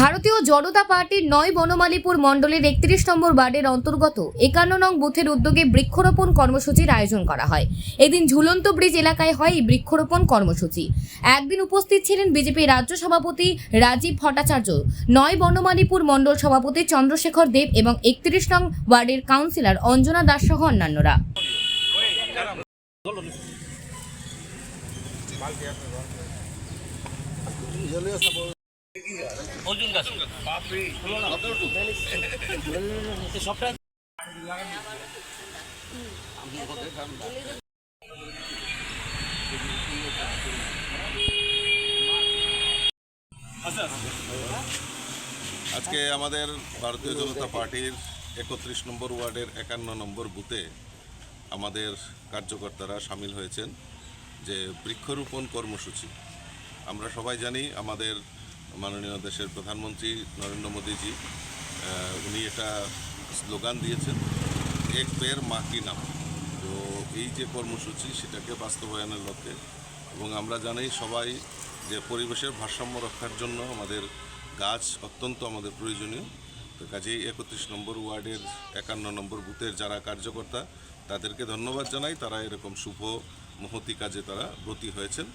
ভারতীয় জনতা পার্টির নয় বনমালীপুর মণ্ডলের একত্রিশ নম্বর ওয়ার্ডের অন্তর্গত একান্ন নং বুথের উদ্যোগে বৃক্ষরোপণ কর্মসূচির আয়োজন করা হয়। এদিন ঝুলন্ত ব্রিজ এলাকায় হয় এই বৃক্ষরোপণ কর্মসূচি। একদিন উপস্থিত ছিলেন বিজেপি রাজ্য সভাপতি রাজীব ভট্টাচার্য নয় বনমালীপুর মণ্ডল সভাপতি চন্দ্রশেখর দেব এবং একত্রিশ নং ওয়ার্ডের কাউন্সিলর অঞ্জনা দাস সহ অন্যান্যরা। আজকে আমাদের ভারতীয় জনতা পার্টির একত্রিশ নম্বর ওয়ার্ডের একান্ন নম্বর বুথে আমাদের কার্যকর্তারা সামিল হয়েছেন যে বৃক্ষরোপণ কর্মসূচি। আমরা সবাই জানি আমাদের মাননীয় দেশের প্রধানমন্ত্রী নরেন্দ্র মোদীজি উনি এটা স্লোগান দিয়েছেন, এক পের মাটি নাম? তো এই যে কর্মসূচি, সেটাকে বাস্তবায়নের লক্ষ্যে এবং আমরা জানি সবাই যে পরিবেশের ভারসাম্য রক্ষার জন্য আমাদের গাছ অত্যন্ত আমাদের প্রয়োজনীয়। তো কাজেই একত্রিশ নম্বর ওয়ার্ডের একান্ন নম্বর বুথের যারা কার্যকর্তা, তাদেরকে ধন্যবাদ জানাই। তারা এরকম শুভ মহতি কাজে তারা ব্রতী হয়েছেন।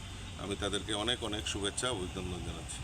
আমি তাদেরকে অনেক অনেক শুভেচ্ছা অভিনন্দন জানাচ্ছি।